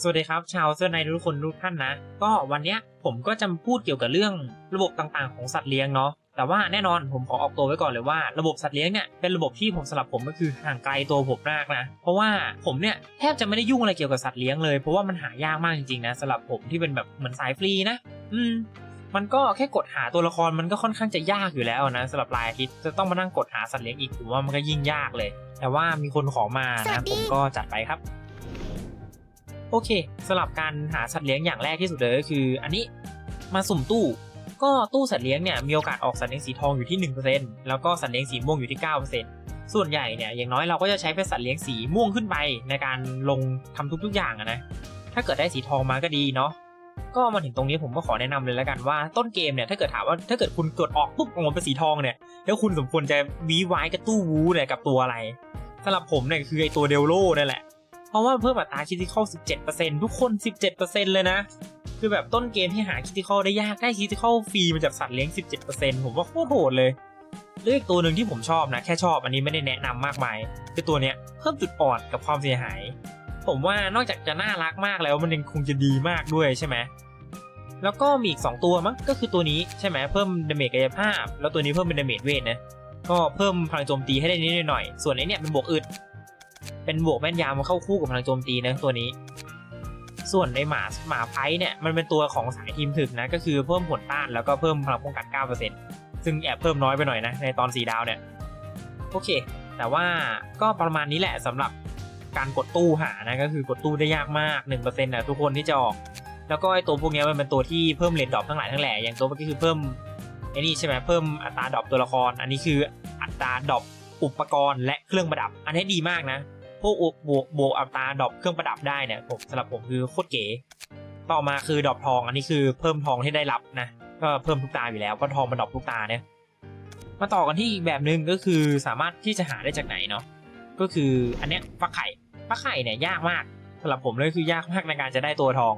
สวัสดีครับ ชาวเสื้อในทุกคนทุกท่านนะ ก็วันเนี้ยผมก็จะพูดเกี่ยวกับเรื่องระบบต่างๆของสัตว์เลี้ยงเนาะแต่ว่าแน่นอนผมขอออกตัวไว้ก่อนเลยว่าระบบสัตว์เลี้ยงเนี่ยเป็นระบบที่ผมสำหรับผมก็คือห่างไกลตัวผมมากนะเพราะว่าผมเนี่ยแทบจะไม่ได้ยุ่งอะไรเกี่ยวกับสัตว์เลี้ยงเลยเพราะว่ามันหายากมากจริงๆนะสำหรับผมที่เป็นแบบเหมือนสายฟรีนะ อืมมันก็แค่กดหาตัวละครมันก็ค่อนข้างจะยากอยู่แล้วนะสำหรับรายอาทิตย์จะต้องมานั่งกดหาสัตว์เลี้ยงอีกผมว่ามันก็ยิ่งยากเลย แต่ว่ามีคนขอมานะผมก็จัดไปครับ โอเคสำหรับการหาสัตว์เลี้ยงอย่างแรกที่สุดเลยก็คือ อันนี้มาสุ่มตู้ ก็ตู้สัตว์เลี้ยงเนี่ยมีโอกาสออกสัตว์เลี้ยงสีทองอยู่ที่ 1%แล้วก็สัตว์เลี้ยงสีม่วงอยู่ที่ 9%ส่วนใหญ่เนี่ยอย่างน้อยเราก็จะใช้เป็นสัตว์เลี้ยงสีม่วงขึ้นไปในการลงทำทุกๆอย่างนะถ้าเกิดได้สีทองมาก็ดีเนาะก็มาถึงตรงนี้ผมก็ขอแนะนำเลยแล้วกันว่าต้นเกมเนี่ยถ้าเกิดถามว่าถ้าเกิดคุณกดออกปุ๊บออกมาเป็นสีทองเนี่ยแล้วคุณสมควรจะวีไว้กับตู้วูเนี่ยกับตัวอะไรสำหรับผมเนี่ยคือไอตัวเดลโลนั่แหละ ราะว่าเพิ่มอัตราคิติคอล17%ทุกคน 17%เลยนะ คือแบบต้นเกมที่หาคิติคอลได้ยากได้คิติคอลฟรีมาจากสัตว์เลี้ยง 17%ผมว่าโคตรโหดเลยเลือกตัวหนึ่งที่ผมชอบนะ แค่ชอบอันนี้ไม่ได้แนะนำมากมายคือตัวเนี้ยเพิ่มจุดอ่อนกับความเสียหาย ผมว่านอกจากจะน่ารักมากแล้วมันยังคงจะดีมากด้วยใช่ไหมแล้วก็มีอีก 2 ตัวมั้งก็คือตัวนี้ใช่ไหมเพิ่มดาเมจกายภาพ แล้วตัวนี้เพิ่มเป็นดาเมจเวทนะก็เพิ่มพลังโจมตีให้ได้นิดหน่อย ส่วนไอ้เนี่ยเป็นบวกอึด เป็นบวกแม่นยำมาเข้าคู่กับพลังโจมตีนะตัวนี้ ส่วนในหมาหมาไพเนี่ยมันเป็นตัวของสายทีมถึกนะก็คือเพิ่มผลต้านแล้วก็เพิ่มพลังป้องกัน 9%ซึ่งแอบเพิ่มน้อยไปหน่อยนะในตอนสีดาวเนี่ยโอเค แต่ว่าก็ประมาณนี้แหละสำหรับการกดตู้หานะก็คือกดตู้ได้ยากมาก 1%นะทุกคนที่จะออกแล้วก็ไอตัวพวกนี้มันเป็นตัวที่เพิ่มเลนดรอปทั้งหลายทั้งแหล่อย่างตัวเมื่อกี้คือเพิ่มไอ้นี่ใช่ไหมเพิ่มอัตราดรอปตัวละคร อันนี้คืออัตราดรอปอุปกรณ์และเครื่องประดับ อันนี้ดีมากนะ พวกบวกบวกอัตราดรอปเครื่องประดับได้เนี่ยผมสำหรับผมคือโคตรเก๋ต่อมาคือดรอปทองอันนี้คือเพิ่มทองที่ได้รับนะก็เพิ่มทุกตาอยู่แล้วเพราะทองมันดรอปทุกตาเนี่ยมาต่อกันที่อีกแบบหนึ่งก็คือสามารถที่จะหาได้จากไหนเนาะก็คืออันเนี้ยฟักไข่ฟักไข่เนี่ยยากมากสำหรับผมเลยคือยากมากในการจะได้ตัวทอง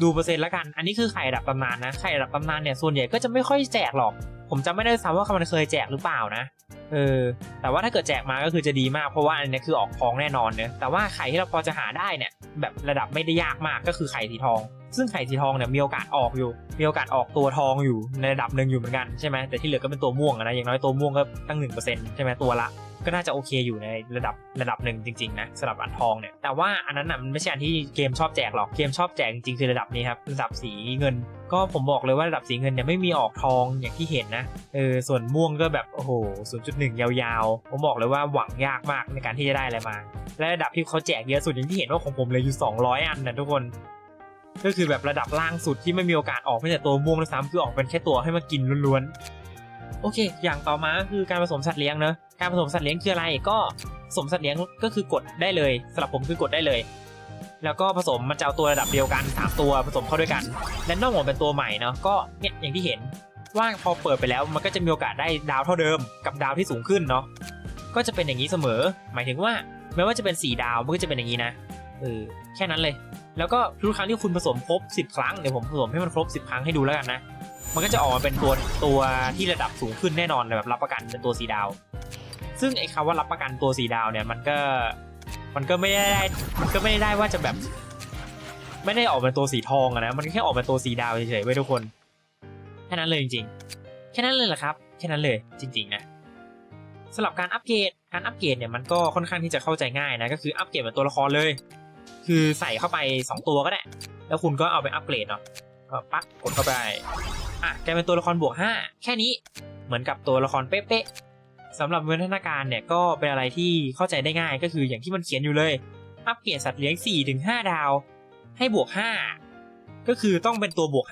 ดูเปอร์เซ็นต์ล้วกัน อันนี้คือไข่ระดับตำนานนะไข่ระดับตำนานเนี่ยส่วนใหญ่ก็จะไม่ค่อยแจกหรอก ผมจำไม่ได้ซ้ำว่ามันเคยแจกหรือเปล่านะ เออ แต่ว่าถ้าเกิดแจกมาก็คือจะดีมากเพราะว่าอันนี้คือออกทองแน่นอนเนอะแต่ว่าไข่ที่เราพอจะหาได้เนี่ยแบบระดับไม่ได้ยากมากก็คือไข่สีทอง ซึ่งไข่สีทองเนี่ยมีโอกาสออกอยู่ มีโอกาสออกตัวทองอยู่ในระดับหนึ่งอยู่เหมือนกันใช่ไหมแต่ที่เหลือก็เป็นตัวม่วงนะอย่างน้อยตัวม่วงก็ตั้งหนึ่งเปอร์เซ็นต์ใช่ไหมตัวละก็น่าจะโอเคอยู่ในระดับระดับหนึ่งจริงๆนะสำหรับอันทองเนี่ยแต่ว่าอันนั้นน่ะมันไม่ใช่อันที่เกมชอบแจกหรอกเกมชอบแจกจริงๆคือระดับนี้ครับระดับสีเงิน ก็ผมบอกเลยว่าระดับสีเงินเนี่ยไม่มีออกทองอย่างที่เห็นนะเออส่วนม่วงก็แบบโอ้โห0.1 ยาวๆ ผมบอกเลยว่าหวังยากมากในการที่จะได้อะไรมา และระดับที่เขาแจกเยอะสุดอย่างที่เห็นว่าของผมเลยอยู่ 200 อันนะทุกคน ก็คือแบบระดับล่างสุดที่ไม่มีโอกาสออกไม่แต่ตัวม่วงด้วยซ้ำคือออกเป็นแค่ตัวให้มากินล้วนๆ โอเค อย่างต่อมาคือการผสมสัตว์เลี้ยงเนอะการผสมสัตว์เลี้ยงคืออะไรก็ผสมสัตว์เลี้ยงก็คือกดได้เลยสำหรับผมคือกดได้เลย แล้วก็ผสมมันจะเอาตัวระดับเดียวกันสามตัวผสมเข้าด้วยกันและนอกหมดเป็นตัวใหม่เนาะก็เนี่ยอย่างที่เห็นว่าพอเปิดไปแล้วมันก็จะมีโอกาสได้ดาวเท่าเดิมกับดาวที่สูงขึ้นเนาะก็จะเป็นอย่างนี้เสมอ หมายถึงว่าแม้ว่าจะเป็นสีดาวมันก็จะเป็นอย่างนี้นะเออแค่นั้นเลย แล้วก็ทุกครั้งที่คุณผสมครบ 10 ครั้งเดี๋ยวผมผสมให้มันครบ 10 ครั้งให้ดูแล้วกันนะ มันก็จะออกมาเป็นตัวตัวที่ระดับสูงขึ้นแน่นอนแบบรับประกันเป็นตัวสีดาว ซึ่งไอ้คำว่ารับประกันตัวสีดาวเนี่ยมันก็มันก็ไม่ได้มันก็ไม่ได้ว่าจะแบบ ไม่ได้ออกเป็นตัวสีทองอะนะมันแค่ออกเป็นตัวสีดาวเฉยๆไว้ทุกคนแค่นั้นเลยจริงๆแค่นั้นเลยแหละครับแค่นั้นเลยจริง ๆ นะสำหรับการอัปเกรดการอัปเกรดเนี่ยมันก็ค่อนข้างที่จะเข้าใจง่ายนะก็คืออัปเกรดเป็นตัวละครเลย คือใส่เข้าไป 2 ตัวก็ได้ แล้วคุณก็เอาไปอัปเกรดเนาะก็ปักกดเข้าไป อะกลายเป็นตัวละครบวก 5 แค่นี้เหมือนกับตัวละครเป๊ะๆสำหรับวิวัฒนาการเนี่ยก็เป็นอะไรที่เข้าใจได้ง่ายก็คืออย่างที่มันเขียนอยู่เลย อัปเกรดสัตว์เลี้ยง 4-5 ดาว ให้บวก 5 ก็คือต้องเป็นตัวบวก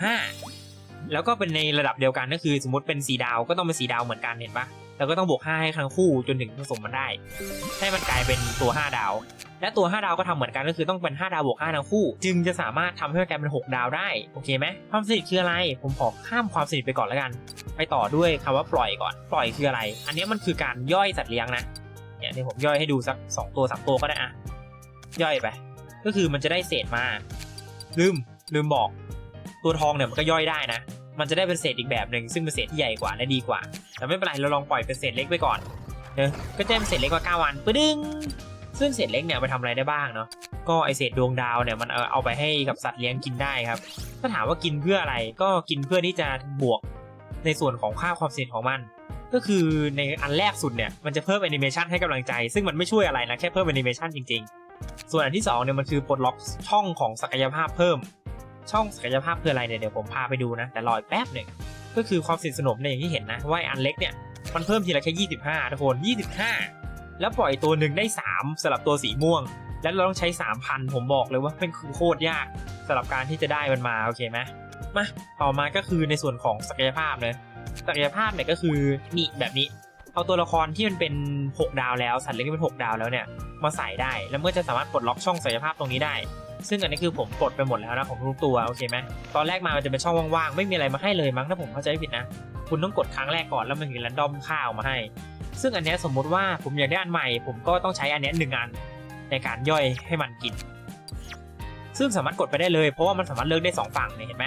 5 แล้วก็เป็นในระดับเดียวกันก็คือ สมมติเป็นสีดาวก็ต้องเป็นสีดาวเหมือนกันเห็นปะ แล้วก็ต้องบวก 5 ให้ทั้งคู่จนถึงผสมมันได้ ให้มันกลายเป็นตัว 5 ดาว และตัว 5 ดาวก็ทำเหมือนกันก็คือต้องเป็น 5 ดาวบวก 5 ทั้งคู่ จึงจะสามารถทำให้มันกลายเป็น 6 ดาวได้ โอเคไหมความสนิทคืออะไร ผมขอข้ามความสนิทไปก่อนแล้วกัน ไปต่อด้วยคำว่าปล่อยก่อน ปล่อยคืออะไร อันนี้มันคือการย่อยสัตว์เลี้ยงนะ เนี่ยเดี๋ยวผมย่อยให้ดูสัก 2 ตัว 3 ตัวก็ได้อะย่อยไป ก็คือมันจะได้เศษมา ลืม ลืมบอก ตัวทองเนี่ยมันก็ย่อยได้นะ มันจะได้เป็นเศษอีกแบบหนึ่งซึ่งเป็นเศษที่ใหญ่กว่าและดีกว่า แต่ไม่เป็นไรเราลองปล่อยเป็นเศษเล็กไปก่อนเนอะก็จะเป็นเศษเล็กกว่า9วันปึ้ดึงซึ่งเศษเล็กเนี่ยไปทำอะไรได้บ้างเนาะก็ไอเศษดวงดาวเนี่ยมันเอาเอาไปให้กับสัตว์เลี้ยงกินได้ครับ ถ้าถามว่ากินเพื่ออะไรก็กินเพื่อที่จะบวกในส่วนของค่าความเสี่ยงของมัน ก็คือในอันแรกสุดเนี่ยมันจะเพิ่มแอนิเมชันให้กำลังใจ ซึ่งมันไม่ช่วยอะไรนะแค่เพิ่มแอนิเมชันจริง ๆ ส่วนอันที่สองเนี่ยมันคือปลดล็อกช่องของศักยภาพเพิ่ม ช่องศักยภาพคืออะไรเนี่ยเดี๋ยวผมพาไปดูนะ แต่รออีกแป๊บหนึ่งก็คือความสนิทสนมเนี่ยอย่างที่เห็นนะว่าอันเล็กเนี่ยมันเพิ่มทีละแค่25ทุกคน 25 แล้วปล่อยตัวหนึ่งได้ 3สำหรับตัวสีม่วง แล้วเราต้องใช้ 3,000 ผมบอกเลยว่าเป็นคือโคตรยากสำหรับการที่จะได้มันมาโอเคไหมมาต่อมาก็คือในส่วนของศักยภาพเลยศักยภาพเนี่ยก็คือนี่แบบนี้ เอาตัวละครที่มันเป็น 6 ดาวแล้วสัตว์เลี้ยงที่เป็น 6 ดาวแล้วเนี่ยมาใส่ได้ แล้วเมันก็จะสามารถปลดล็อกช่องศักยภาพตรงนี้ได้ ซึ่งอันนี้คือผมปลดไปหมดแล้วนะของทุกตัวโอเคไหมตอนแรกมามันจะเป็นช่องว่างๆ ไม่มีอะไรมาให้เลยมั้งถ้าผมเข้าใจไม่ผิดนะ คุณต้องกดครั้งแรกก่อนแล้วมันมีแรนดอมค่าออกมาให้ ซึ่งอันนี้สมมุติว่าผมอยากได้อันใหม่ ผมก็ต้องใช้อันนี้หนึ่งอันในการย่อยให้มันกิน ซึ่งสามารถกดไปได้เลย เพราะว่ามันสามารถเลือกได้สองฝั่งเนี่ยเห็นไหม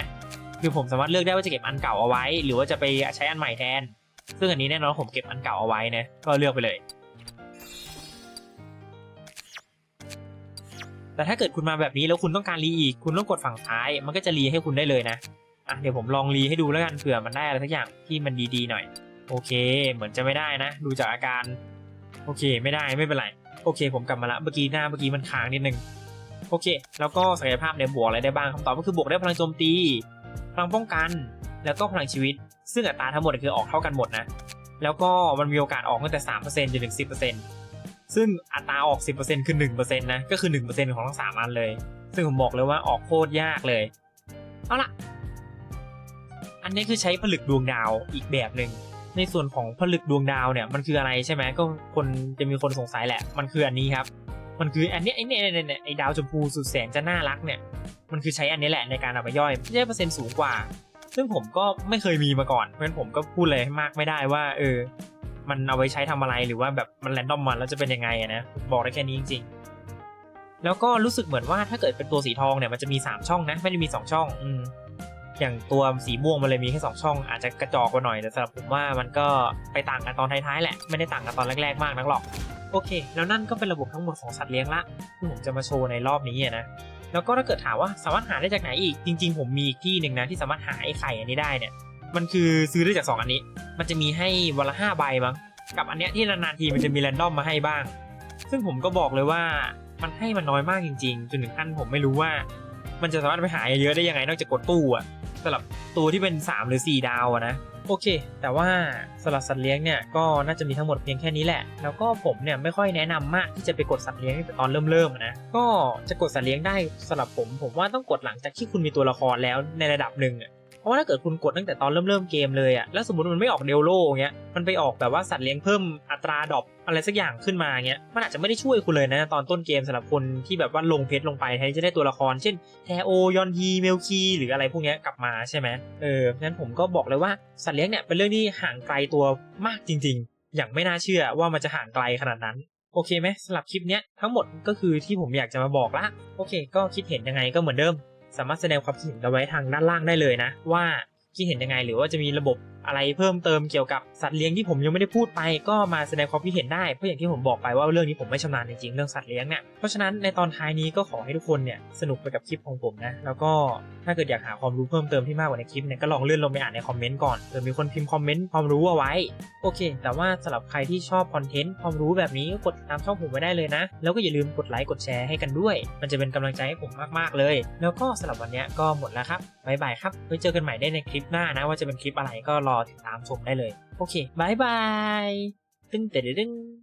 คือผมสามารถเลือกได้ว่าจะเก็บอันเก่าเอาไว้ หรือว่าจะไปใช้อันใหม่แทน ซึ่งอันนี้แน่นอนผมเก็บอันเก่าเอาไว้นะก็เลือกไปเลย แต่ถ้าเกิดคุณมาแบบนี้แล้วคุณต้องการรีอีก คุณต้องกดฝั่งซ้าย มันก็จะรีให้คุณได้เลยนะอะเดี๋ยวผมลองรีให้ดูแล้วกันเผื่อมันได้อะไรสักอย่างที่มันดีๆหน่อย โอเค เหมือนจะไม่ได้นะ ดูจากอาการ โอเค ไม่ได้ไม่เป็นไร โอเค ผมกลับมาละเมื่อกี้หน้าเมื่อกี้มันค้างนิดนึงโอเค แล้วก็ศักยภาพเนี่ยบวกอะไรได้บ้างคำตอบก็คือบวกได้พลังโจมตี พลังป้องกัน แล้วก็พลังชีวิต ซึ่งอัตราทั้งหมดคือออกเท่ากันหมดนะ แล้วก็มันมีโอกาสออกตั้งแต่3%จนถึง10% ซึ่งอัตราออก 10%คือ1%นะก็คือ 1%ของทั้ง3อันเลย ซึ่งผมบอกเลยว่าออกโคตรยากเลย เอาละอันนี้คือใช้ผลึกดวงดาวอีกแบบหนึ่งในส่วนของผลึกดวงดาวเนี่ยมันคืออะไรใช่ไหมก็คนจะมีคนสงสัยแหละ มันคืออันนี้ครับ มันคืออันนี้ไอ้นี่ยเนี่ยเนี่ยไอ้ดาวชมพูสุดแสนจะน่ารักเนี่ยมันคือใช้อันนี้แหละในการเอาไปย่อยได้เปอร์เซ็นต์สูงกว่า ซึ่งผมก็ไม่เคยมีมาก่อนเพราะฉะนั้นผมก็พูดเลยมากไม่ได้ว่าเออ มันเอาไว้ใช้ทำอะไรหรือว่าแบบมันแรนดอมมันแล้วจะเป็นยังไงอะนะบอกได้แค่นี้จริง ๆ แล้วก็รู้สึกเหมือนว่าถ้าเกิดเป็นตัวสีทองเนี่ยมันจะมี 3 ช่องนะ ไม่ได้มี 2 ช่องอืมอย่างตัวสีม่วงมันเลยมีแค่สองช่อง อาจจะกระจอกกว่าหน่อยแต่สำหรับผมว่ามันก็ไปต่างกันตอนท้ายๆแหละไม่ได้ต่างกันตอนแรกๆมากนักหรอกโอเค แล้วนั่นก็เป็นระบบทั้งหมดของสัตว์เลี้ยงละที่ผมจะมาโชว์ในรอบนี้อะนะแล้วก็ถ้าเกิดถามว่าสามารถหาได้จากไหนอีกจริง ๆ ผมมีอีกที่หนึ่งนะที่สามารถหาไอ้ไข่อันนี้ได้เนี่ย มันคือซื้อได้จาก 2 อันนี้ มันจะมีให้วันละห้าใบมั้ง กับอันเนี้ยที่นานๆทีมันจะมีแรนดอมมาให้บ้าง ซึ่งผมก็บอกเลยว่ามันให้มันน้อยมากจริงๆ จนถึงขั้นผมไม่รู้ว่า มันจะสามารถไปหาเยอะได้ยังไงนอกจากกดตู้อะสำหรับตัวที่เป็น 3 หรือ 4 ดาวอะนะโอเค แต่ว่าสำหรับสัตว์เลี้ยงเนี่ยก็น่าจะมีทั้งหมดเพียงแค่นี้แหละ แล้วก็ผมเนี่ยไม่ค่อยแนะนำมากที่จะไปกดสัตว์เลี้ยงตั้งแต่ตอนเริ่มๆนะ ก็จะกดสัตว์เลี้ยงได้สำหรับผม ผมว่าต้องกดหลังจากที่คุณมีตัวละครแล้วในระดับหนึ่งอะ เพราะว่าถ้าเกิดคุณกดตั้งแต่ตอนเริ่มเริ่มเกมเลยอะแล้วสมมติมันไม่ออกเดลโลเงี้ย มันไปออกแบบว่าสัตว์เลี้ยงเพิ่มอัตราดรอปอะไรสักอย่างขึ้นมาเงี้ย มันอาจจะไม่ได้ช่วยคุณเลยนะตอนต้นเกมสำหรับคนที่แบบว่าลงเพชรลงไปแทนจะได้ตัวละคร เช่นแทโอยอนฮีเมลคีหรืออะไรพวกเนี้ยกลับมาใช่ไหมเอองั้นผมก็บอกเลยว่าสัตว์เลี้ยงเนี่ยเป็นเรื่องที่ห่างไกลตัวมากจริง ๆ อย่างไม่น่าเชื่อว่ามันจะห่างไกลขนาดนั้นโอเคไหมสำหรับคลิปเนี้ยทั้งหมดก็คือที่ผมอยากจะมาบอกละ โอเค ก็คิดเห็นยังไงก็เหมือนเดิม สามารถแสดงความคิดเห็นเอาไว้ทางด้านล่างได้เลยนะ ว่าคิดเห็นยังไงหรือว่าจะมีระบบอะไรเพิ่มเติมเกี่ยวกับสัตว์เลี้ยงที่ผมยังไม่ได้พูดไป ก็มาแสดงความคิดเห็นได้เพราะอย่างที่ผมบอกไปว่าเรื่องนี้ผมไม่ชำนาญจริงๆเรื่องสัตว์เลี้ยงเนี่ยเพราะฉะนั้นในตอนท้ายนี้ก็ขอให้ทุกคนเนี่ยสนุกไปกับคลิปของผมนะแล้วก็ถ้าเกิดอยากหาความรู้เพิ่มเติมที่มากกว่าในคลิปเนี่ยก็ลองเลื่อนลงไปอ่านในคอมเมนต์ก่อนเผื่อมีคนพิมพ์คอมเมนต์ความรู้เอาไว้โอเค แต่ว่าสำหรับใครที่ชอบคอนเทนต์ความรู้แบบนี้ก็กดตามช่องผมไว้ได้เลยนะ แล้วก็อย่าลืมกดไลค์กดแชร์ให้กันด้วย มันจะเป็นกำลังใจให้ผมมากๆเลย แล้วก็สำหรับวันนี้ก็หมดแล้วครับบ๊ายบายครับไว้เจอกันใหม่ได้ในคลิปหน้านะว่าจะเป็นคลิปอะไรก็รอติดตามชมได้เลย โอเคบายบายตึ้งเต๋ดึง